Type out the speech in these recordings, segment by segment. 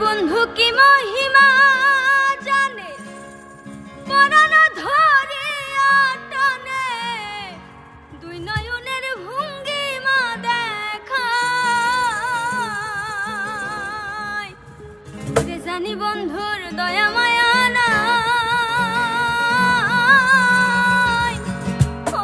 বন্ধু কি মহিমা জানে? পরানো ধরে টানে। দুই নয়নের ভঙ্গিমা দেখায়। জানি বন্ধুর দয়া মায়া নাই। ও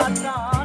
ना